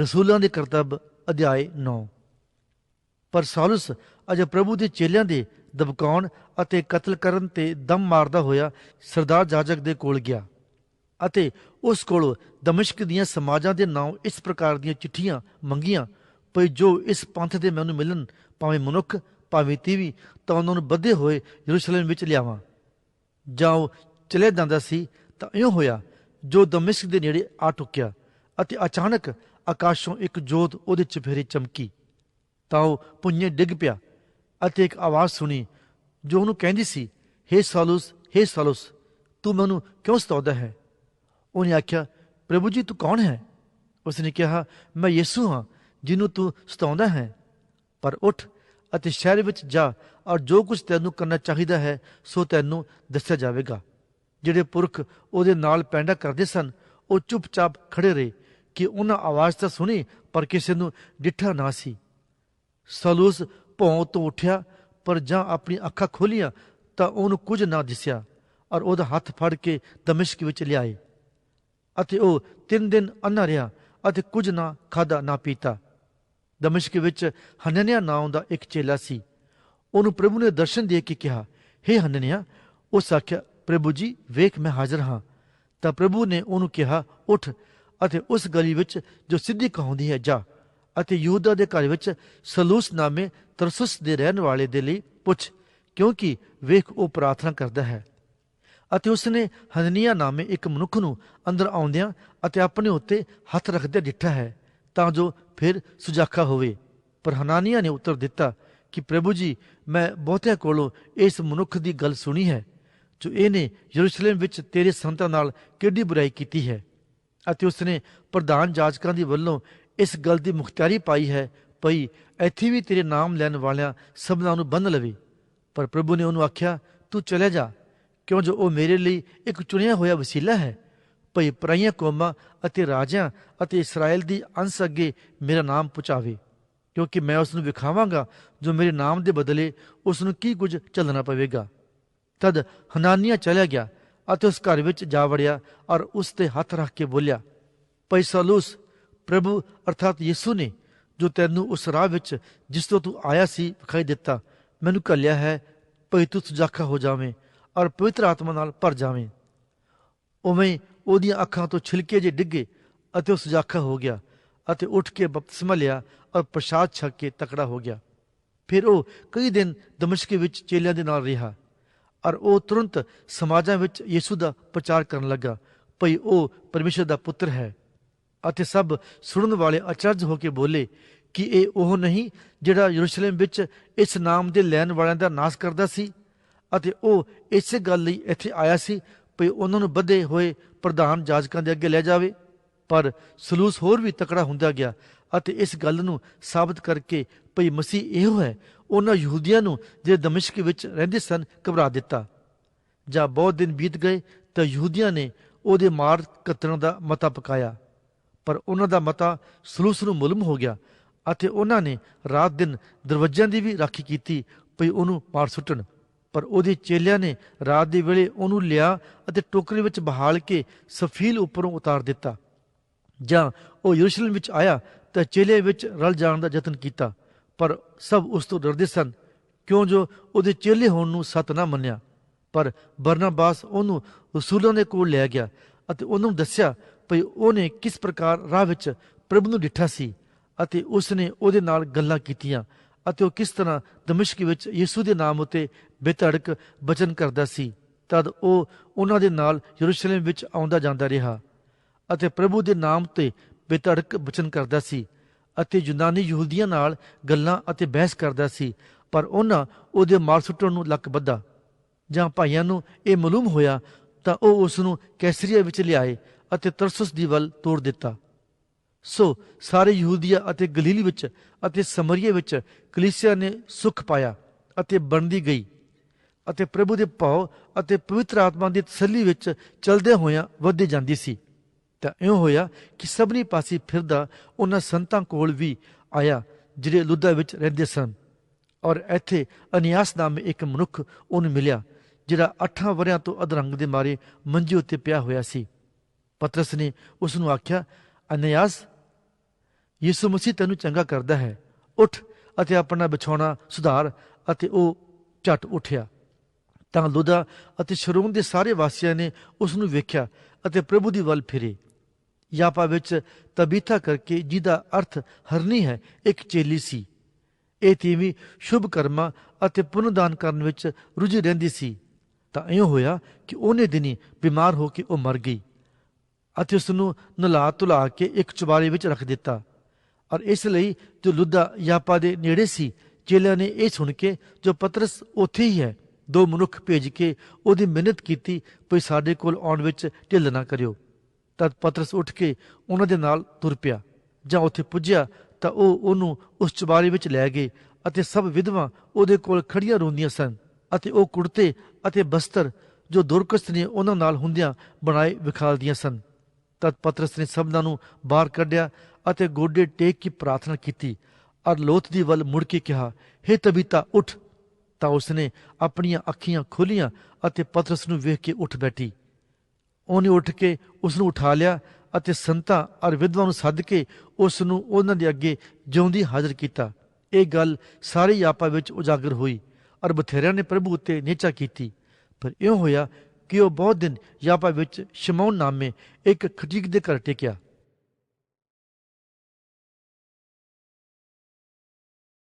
ਰਸੂਲਾਂ ਦੇ ਕਰਤੱਵ ਅਧਿਆਇ 9 ਪਰ ਸਾਲੁਸ ਅਜੇ ਪ੍ਰਭੂ ਦੇ ਚੇਲਿਆਂ ਦੇ ਦਬਕਾਉਣ ਅਤੇ ਕਤਲ ਕਰਨ ਤੇ ਦਮ ਮਾਰਦਾ ਹੋਇਆ ਸਰਦਾਰ ਜਾਜਕ ਦੇ ਕੋਲ ਗਿਆ ਅਤੇ ਉਸ ਕੋਲ ਦਮਸ਼ਕ ਦੀਆਂ ਸਮਾਜਾਂ ਦੇ ਨਾਂ ਇਸ ਪ੍ਰਕਾਰ ਦੀਆਂ ਚਿੱਠੀਆਂ ਮੰਗੀਆਂ, ਭਈ ਜੋ ਇਸ ਪੰਥ ਦੇ ਮੈਨੂੰ ਮਿਲਣ, ਭਾਵੇਂ ਮਨੁੱਖ, ਭਾਵੇਂ ਤੀਵੀ, ਤਾਂ ਉਹਨਾਂ ਨੂੰ ਬੱਧੇ ਹੋਏ ਯਰੂਸ਼ਲਮ ਵਿੱਚ ਲਿਆਵਾਂ। ਜਾਂ ਉਹ ਚਲੇ ਜਾਂਦਾ ਸੀ ਤਾਂ ਇਉਂ ਹੋਇਆ, ਜੋ ਦਮਿਸ਼ਕ ਦੇ ਨੇੜੇ ਆ ਟੁਕਿਆ ਅਤੇ ਅਚਾਨਕ ਆਕਾਸ਼ੋਂ ਇੱਕ ਜੋਤ ਉਹਦੇ ਚਫੇਰੇ ਚਮਕੀ। ਤਾਂ ਉਹ ਪੁੰਨੇ ਡਿੱਗ ਪਿਆ ਅਤੇ ਇੱਕ ਆਵਾਜ਼ ਸੁਣੀ, ਜੋ ਉਹਨੂੰ ਕਹਿੰਦੀ ਸੀ, ਹੇ ਸਾਲੂਸ ਹੇ ਸਾਲੂਸ, ਤੂੰ ਮੈਨੂੰ ਕਿਉਂ ਸਤਾਉਂਦਾ ਹੈ? ਉਹਨੇ ਆਖਿਆ, ਪ੍ਰਭੂ ਜੀ, ਤੂੰ ਕੌਣ ਹੈ? ਉਸਨੇ ਕਿਹਾ, ਮੈਂ ਯਿਸੂ ਹਾਂ, ਜਿਹਨੂੰ ਤੂੰ ਸਤਾਉਂਦਾ ਹੈ। ਪਰ ਉੱਠ ਅਤੇ ਸ਼ਹਿਰ ਵਿੱਚ ਜਾ, ਔਰ ਜੋ ਕੁਝ ਤੈਨੂੰ ਕਰਨਾ ਚਾਹੀਦਾ ਹੈ, ਸੋ ਤੈਨੂੰ ਦੱਸਿਆ ਜਾਵੇਗਾ। ਜਿਹੜੇ ਪੁਰਖ ਉਹਦੇ ਨਾਲ ਪੈਂਡਾ ਕਰਦੇ ਸਨ, ਉਹ ਚੁੱਪਚਾਪ ਖੜੇ ਰਹੇ ਕਿ ਉਹਨਾਂ ਆਵਾਜ਼ ਤਾਂ ਸੁਣੀ, ਪਰ ਕਿਸੇ ਨੂੰ ਡਿੱਠਾ ਨਾ ਸੀ। ਸਲੂਸ ਭੌਂ ਤੋਂ ਉੱਠਿਆ, ਪਰ ਜਾਂ ਆਪਣੀ ਅੱਖਾਂ ਖੋਲੀਆਂ, ਤਾਂ ਉਹਨੂੰ ਕੁਝ ਨਾ ਦਿਸਿਆ, ਔਰ ਉਹਦਾ ਹੱਥ ਫੜ ਕੇ ਦਮਿਸ਼ਕ ਵਿੱਚ ਲਿਆਏ। ਅਤੇ ਉਹ ਤਿੰਨ ਦਿਨ ਅੰਨਾ ਰਿਹਾ, ਅਤੇ ਕੁਝ ਨਾ ਖਾਦਾ ਨਾ ਪੀਤਾ। ਦਮਿਸ਼ਕ ਵਿੱਚ ਹਨਨਿਆ ਨਾਮ ਦਾ ਇੱਕ ਚੇਲਾ ਸੀ। ਉਹਨੂੰ ਪ੍ਰਭੂ ਨੇ ਦਰਸ਼ਨ ਦੇ ਕੇ ਕਿਹਾ, ਹੇ ਹਨਨਿਆ, ਉਸ ਆਖਿਆ, ਪ੍ਰਭੂ ਜੀ, ਵੇਖ ਮੈਂ ਹਾਜ਼ਰ ਹਾਂ ਤਾਂ ਪ੍ਰਭੂ ਨੇ ਉਹਨੂੰ ਕਿਹਾ, ਉੱਠ ਅਤੇ ਉਸ ਗਲੀ ਵਿੱਚ ਜੋ ਸਿੱਧੀ ਕਹਾਉਂਦੀ ਹੈ, ਜਾ। ਅਤੇ ਯਹੂਦਾ ਦੇ ਘਰ ਵਿੱਚ ਸਲੂਸ ਨਾਮੇ ਤਰਸੁਸ ਦੇ ਰਹਿਣ ਵਾਲੇ ਦੇ ਲਈ ਪੁੱਛ, ਕਿਉਂਕਿ ਵੇਖ, ਉਹ ਪ੍ਰਾਰਥਨਾ ਕਰਦਾ ਹੈ? ਅਤੇ ਉਸਨੇ ਹਨਨੀਆ ਨਾਮੇ ਇੱਕ ਮਨੁੱਖ ਨੂੰ ਅੰਦਰ ਆਉਂਦਿਆਂ ਅਤੇ ਆਪਣੇ ਉੱਤੇ ਹੱਥ ਰੱਖਦੇ ਡਿੱਠਾ ਹੈ, ਤਾਂ ਜੋ ਫਿਰ ਸੁਜਾਖਾ ਹੋਵੇ। ਪਰ ਹਨਾਨੀਆ ਨੇ ਉੱਤਰ ਦਿੱਤਾ ਕਿ, ਪ੍ਰਭੂ ਜੀ, ਮੈਂ ਬਹੁਤਿਆਂ ਕੋਲੋਂ ਇਸ ਮਨੁੱਖ ਦੀ ਗੱਲ ਸੁਣੀ ਹੈ, ਜੋ ਇਹਨੇ ਯਰੂਸ਼ਲਮ ਵਿੱਚ ਤੇਰੇ ਸੰਤਾਂ ਨਾਲ ਕਿੱਡੀ ਬੁਰਾਈ ਕੀਤੀ ਹੈ? ਅਤੇ ਉਸਨੇ ਪ੍ਰਧਾਨ ਜਾਜਕਾਂ ਦੀ ਵੱਲੋਂ ਇਸ ਗੱਲ ਦੀ ਮੁਖਤਿਆਰੀ ਪਾਈ ਹੈ, ਭਈ ਇੱਥੇ ਵੀ ਤੇਰੇ ਨਾਮ ਲੈਣ ਵਾਲਿਆਂ ਸਭਨਾਂ ਨੂੰ ਬੰਨ ਲਵੇ। ਪਰ ਪ੍ਰਭੂ ਨੇ ਉਹਨੂੰ ਆਖਿਆ, ਤੂੰ ਚਲੇ ਜਾ, ਕਿਉਂ ਜੋ ਉਹ ਮੇਰੇ ਲਈ ਇੱਕ ਚੁਣਿਆ ਹੋਇਆ ਵਸੀਲਾ ਹੈ? ਭਈ ਪਰਾਈਆਂ ਕੌਮਾਂ ਅਤੇ ਰਾਜਿਆਂ ਅਤੇ ਇਸਰਾਇਲ ਦੀ ਅੰਸ ਅੱਗੇ ਮੇਰਾ ਨਾਮ ਪਹੁੰਚਾਵੇ ਕਿਉਂਕਿ ਮੈਂ ਉਸ ਨੂੰ ਵਿਖਾਵਾਂਗਾ, ਜੋ ਮੇਰੇ ਨਾਮ ਦੇ ਬਦਲੇ ਉਸ ਨੂੰ ਕੀ ਕੁਝ ਚੱਲਣਾ ਪਵੇਗਾ। ਤਦ ਹਨਾਨੀਆ ਚਲਾ ਗਿਆ ਅਤੇ ਉਸ ਘਰ ਵਿੱਚ ਜਾ ਵੜਿਆ ਔਰ ਉਸ ਤੇ ਹੱਥ ਰੱਖ ਕੇ ਬੋਲਿਆ, ਭਈ ਸਲੂਸ, ਪ੍ਰਭੂ ਅਰਥਾਤ ਯਿਸੂ ਨੇ ਜੋ ਤੈਨੂੰ ਉਸ ਰਾਹ ਵਿੱਚ ਜਿਸ ਤੋਂ ਤੂੰ ਆਇਆ ਸੀ ਵਿਖਾਈ ਦਿੱਤਾ, ਮੈਨੂੰ ਕੱਲਿਆ ਹੈ, ਭਈ ਤੂੰ ਸੁਜਾਖਾ ਹੋ ਜਾਵੇਂ ਔਰ ਪਵਿੱਤਰ ਆਤਮਾ ਨਾਲ ਭਰ ਜਾਵੇਂ। ਉਵੇਂ ਉਹਦੀਆਂ ਅੱਖਾਂ ਤੋਂ ਛਿਲਕੇ ਜੇ ਡਿੱਗੇ ਅਤੇ ਉਹ ਸੁਜਾਖਾ ਹੋ ਗਿਆ ਅਤੇ ਉੱਠ ਕੇ ਬਪਤਿਸਮਾ ਲਿਆ ਔਰ ਪ੍ਰਸ਼ਾਦ ਛਕ ਕੇ ਤਕੜਾ ਹੋ ਗਿਆ। ਫਿਰ ਉਹ ਕਈ ਦਿਨ ਦਮਸ਼ਕ ਵਿੱਚ ਚੇਲਿਆਂ ਦੇ ਨਾਲ ਰਿਹਾ। ਔਰ ਉਹ ਤੁਰੰਤ ਸਮਾਜਾਂ ਵਿੱਚ ਯਿਸੂ ਦਾ ਪ੍ਰਚਾਰ ਕਰਨ ਲੱਗਾ, ਭਈ ਉਹ ਪਰਮੇਸ਼ਰ ਦਾ ਪੁੱਤਰ ਹੈ। ਅਤੇ ਸਭ ਸੁਣਨ ਵਾਲੇ ਅਚਰਜ ਹੋ ਕੇ ਬੋਲੇ ਕਿ ਇਹ ਉਹ ਨਹੀਂ ਜਿਹੜਾ ਯਰੂਸ਼ਲਮ ਵਿੱਚ ਇਸ ਨਾਮ ਦੇ ਲੈਣ ਵਾਲਿਆਂ ਦਾ ਨਾਸ਼ ਕਰਦਾ ਸੀ ਅਤੇ ਉਹ ਇਸੇ ਗੱਲ ਲਈ ਇੱਥੇ ਆਇਆ ਸੀ ਭਈ ਉਹਨਾਂ ਨੂੰ ਬੱਧੇ ਹੋਏ ਪ੍ਰਧਾਨ ਜਾਜਕਾਂ ਦੇ ਅੱਗੇ ਲੈ ਜਾਵੇ। ਪਰ ਸਲੂਸ ਹੋਰ ਵੀ ਤਕੜਾ ਹੁੰਦਾ ਗਿਆ ਅਤੇ ਇਸ ਗੱਲ ਨੂੰ ਸਾਬਤ ਕਰਕੇ ਭਈ ਮਸੀਹ ਇਹੋ ਹੈ, ਉਹਨਾਂ ਯਹੂਦੀਆਂ ਨੂੰ ਜਿਹੜੇ ਦਮਿਸ਼ਕ ਵਿੱਚ ਰਹਿੰਦੇ ਸਨ ਘਬਰਾ ਦਿੱਤਾ। ਜਾਂ ਬਹੁਤ ਦਿਨ ਬੀਤ ਗਏ ਤਾਂ ਯਹੂਦੀਆਂ ਨੇ ਉਹਦੇ ਮਾਰ ਕੱਤਣ ਦਾ ਮਤਾ ਪਕਾਇਆ। ਪਰ ਉਹਨਾਂ ਦਾ ਮਤਾ ਸਲੂਸ ਨੂੰ ਮੁਲਮ ਹੋ ਗਿਆ ਅਤੇ ਉਹਨਾਂ ਨੇ ਰਾਤ ਦਿਨ ਦਰਵਾਜ਼ਿਆਂ ਦੀ ਵੀ ਰਾਖੀ ਕੀਤੀ ਭਈ ਉਹਨੂੰ ਮਾਰ ਸੁੱਟਣ। ਪਰ ਉਹਦੇ ਚੇਲਿਆਂ ਨੇ ਰਾਤ ਦੇ ਵੇਲੇ ਉਹਨੂੰ ਲਿਆ ਅਤੇ ਟੋਕਰੀ ਵਿੱਚ ਬਹਾਲ ਕੇ ਸਫੀਲ ਉੱਪਰੋਂ ਉਤਾਰ ਦਿੱਤਾ। ਜਾਂ ਉਹ ਯਰੂਸ਼ਲਮ ਵਿੱਚ ਆਇਆ ਤਾਂ ਚੇਲੇ ਵਿੱਚ ਰਲ ਜਾਣ ਦਾ ਯਤਨ ਕੀਤਾ, ਪਰ ਸਭ ਉਸ ਤੋਂ ਡਰਦੇ ਸਨ, ਕਿਉਂ ਜੋ ਉਹਦੇ ਚੇਲੇ ਹੋਣ ਨੂੰ ਸਤ ਨਾ ਮੰਨਿਆ। ਪਰ ਬਰਨਾਬਾਸ ਉਹਨੂੰ ਰਸੂਲਾਂ ਦੇ ਕੋਲ ਲੈ ਗਿਆ ਅਤੇ ਉਹਨੂੰ ਦੱਸਿਆ ਭਈ ਉਹਨੇ ਕਿਸ ਪ੍ਰਕਾਰ ਰਾਹ ਵਿੱਚ ਪ੍ਰਭੂ ਨੂੰ ਡਿੱਠਾ ਸੀ ਅਤੇ ਉਸ ਨੇ ਉਹਦੇ ਨਾਲ ਗੱਲਾਂ ਕੀਤੀਆਂ ਅਤੇ ਉਹ ਕਿਸ ਤਰ੍ਹਾਂ ਦਮਿਸ਼ਕ ਵਿੱਚ ਯਿਸੂ ਦੇ ਨਾਮ ਉਤੇ ਬੇਧੜਕ ਬਚਨ ਕਰਦਾ ਸੀ। ਤਦ ਉਹ ਉਹਨਾਂ ਦੇ ਨਾਲ ਯਰੂਸ਼ਲਮ ਵਿੱਚ ਆਉਂਦਾ ਜਾਂਦਾ ਰਿਹਾ ਅਤੇ ਪ੍ਰਭੂ ਦੇ ਨਾਮ ਤੇ ਬੇਤੜਕ ਬਚਨ ਕਰਦਾ ਸੀ ਅਤੇ ਯੂਨਾਨੀ ਯਹੂਦੀਆਂ ਨਾਲ ਗੱਲਾਂ ਅਤੇ ਬਹਿਸ ਕਰਦਾ ਸੀ, ਪਰ ਉਹਨਾਂ ਉਹਦੇ ਮਾਰ ਸੁੱਟਣ ਨੂੰ ਲੱਕ ਬੱਧਾ ਜਾਂ ਭਾਈਆਂ ਨੂੰ ਇਹ ਮਾਲੂਮ ਹੋਇਆ ਤਾਂ ਉਹ ਉਸ ਨੂੰ ਕੈਸਰੀਆ ਵਿੱਚ ਲਿਆਏ ਅਤੇ ਤਰਸੁਸ ਦੀ ਵੱਲ ਤੋੜ ਦਿੱਤਾ। ਸੋ ਸਾਰੇ ਯਹੂਦੀਆ ਅਤੇ ਗਲੀਲ ਵਿੱਚ ਅਤੇ ਸਮਰੀਏ ਵਿੱਚ ਕਲੀਸਿਆ ਨੇ ਸੁਖ ਪਾਇਆ ਅਤੇ ਬਣਦੀ ਗਈ ਅਤੇ ਪ੍ਰਭੂ ਦੇ ਭਾਵ ਅਤੇ ਪਵਿੱਤਰ ਆਤਮਾ ਦੀ ਤਸੱਲੀ ਵਿੱਚ ਚਲਦੇ ਹੋਇਆਂ ਵਧਦੀ ਜਾਂਦੀ ਸੀ। ਤਾਂ ਇਉਂ ਹੋਇਆ ਕਿ ਸਭਨੀ ਪਾਸੇ ਫਿਰਦਾ ਉਹਨਾਂ ਸੰਤਾਂ ਕੋਲ ਵੀ ਆਇਆ, ਜਿਹੜੇ ਲੁੱਦਾ ਵਿੱਚ ਰਹਿੰਦੇ ਸਨ। ਔਰ ਇੱਥੇ ਅਨਿਆਸ ਨਾਮੇ ਇੱਕ ਮਨੁੱਖ ਉਹਨੂੰ ਮਿਲਿਆ, ਜਿਹੜਾ 8 ਵਰਿਆਂ ਤੋਂ ਅਧਰੰਗ ਦੇ ਮਾਰੇ ਮੰਜੇ ਉੱਤੇ ਪਿਆ ਹੋਇਆ ਸੀ। ਪਤਰਸ ਨੇ ਉਸ ਨੂੰ ਆਖਿਆ, ਅਨਿਆਸ, ਯਿਸੂ ਮਸੀਹ ਤੈਨੂੰ ਚੰਗਾ ਕਰਦਾ ਹੈ। ਉੱਠ ਅਤੇ ਆਪਣਾ ਵਿਛਾਉਣਾ ਸੁਧਾਰ ਅਤੇ ਉਹ ਝਟ ਉੱਠਿਆ। ਤਾਂ ਲੁਦਾ ਅਤੇ ਸ਼ਰੂਨ ਦੇ ਸਾਰੇ ਵਾਸੀਆਂ ਨੇ ਉਸ ਨੂੰ ਵੇਖਿਆ ਅਤੇ ਪ੍ਰਭੂ ਦੀ ਵੱਲ ਫਿਰੇ। ਯਾਪਾ ਵਿੱਚ ਤਬੀਥਾ ਕਰਕੇ ਜਿਹਦਾ ਅਰਥ ਹਰਨੀ ਹੈ, ਇੱਕ ਚੇਲੀ ਸੀ। ਇਹ ਤੀਵੀਂ ਸ਼ੁਭ ਕਰਮਾ ਅਤੇ ਪੁੰਨਦਾਨ ਕਰਨ ਵਿੱਚ ਰੁੱਝੀ ਰਹਿੰਦੀ ਸੀ। ਤਾਂ ਇਉਂ ਹੋਇਆ ਕਿ ਉਹਨੇ ਦਿਨੀ ਬਿਮਾਰ ਹੋ ਕੇ ਉਹ ਮਰ ਗਈ ਅਤੇ ਉਸ ਨੂੰ ਨਲਾ ਧੁਲਾ ਕੇ ਇੱਕ ਚੁਬਾਰੇ ਵਿੱਚ ਰੱਖ ਦਿੱਤਾ। ਔਰ ਇਸ ਲਈ ਜੋ ਲੁੱਦਾ ਯਾਪਾ ਦੇ ਨੇੜੇ ਸੀ, ਚੇਲਿਆਂ ਨੇ ਇਹ ਸੁਣ ਕੇ ਜੋ ਪਤਰਸ ਉੱਥੇ ਹੀ ਹੈ, ਦੋ ਮਨੁੱਖ ਭੇਜ ਕੇ ਉਹਦੀ ਮਿਹਨਤ ਕੀਤੀ, ਭਈ ਸਾਡੇ ਕੋਲ ਆਉਣ ਵਿੱਚ ਢਿੱਲ ਨਾ ਕਰਿਓ। ਤਦ ਪਤਰਸ ਉੱਠ ਕੇ ਉਹਨਾਂ ਦੇ ਨਾਲ ਤੁਰ ਪਿਆ। ਜਾਂ ਉੱਥੇ ਪੁੱਜਿਆ ਤਾਂ ਉਹ ਉਹਨੂੰ ਉਸ ਚੁਬਾਰੇ ਵਿੱਚ ਲੈ ਗਏ ਅਤੇ ਸਭ ਵਿਧਵਾ ਉਹਦੇ ਕੋਲ ਖੜੀਆਂ ਰੋਂਦੀਆਂ ਸਨ ਅਤੇ ਉਹ ਕੁੜਤੇ ਅਤੇ ਬਸਤਰ ਜੋ ਦੁਰਕਸ ਨੇ ਉਹਨਾਂ ਨਾਲ ਹੁੰਦਿਆਂ ਬਣਾਏ ਵਿਖਾਲਦੀਆਂ ਸਨ। ਤਦ ਪਤਰਸ ਨੇ ਸਭਨਾਂ ਨੂੰ ਬਾਹਰ ਕੱਢਿਆ ਅਤੇ ਗੋਡੇ ਟੇਕ ਕੇ ਪ੍ਰਾਰਥਨਾ ਕੀਤੀ। ਔਰ ਲੋਥ ਦੀ ਵੱਲ ਮੁੜ ਕੇ ਕਿਹਾ, ਹੇ ਤਬੀਤਾ, ਉੱਠ। ਤਾਂ ਉਸਨੇ ਆਪਣੀਆਂ ਅੱਖੀਆਂ ਖੋਲੀਆਂ ਅਤੇ ਪਤਰਸ ਨੂੰ ਵੇਖ ਕੇ ਉੱਠ ਬੈਠੀ। ਉਹਨੇ ਉੱਠ ਕੇ ਉਸ ਨੂੰ ਉਠਾ ਲਿਆ ਅਤੇ ਸੰਤਾਂ ਔਰ ਵਿਧਵਾਂ ਨੂੰ ਸੱਦ ਕੇ ਉਸ ਨੂੰ ਉਹਨਾਂ ਦੇ ਅੱਗੇ ਜਿਉਂਦੀ ਹਾਜ਼ਰ ਕੀਤਾ। ਇਹ ਗੱਲ ਸਾਰੇ ਯਾਪਾ ਵਿੱਚ ਉਜਾਗਰ ਹੋਈ ਔਰ ਬਥੇਰਿਆਂ ਨੇ ਪ੍ਰਭੂ ਉੱਤੇ ਨੀਚਾ ਕੀਤੀ। ਪਰ ਇਉਂ ਹੋਇਆ ਕਿ ਉਹ ਬਹੁਤ ਦਿਨ ਯਾਪਾ ਵਿੱਚ ਸ਼ਮੌਨ ਨਾਮੇ ਇੱਕ ਖਟੀਕ ਦੇ ਘਰ ਟਿਕਿਆ।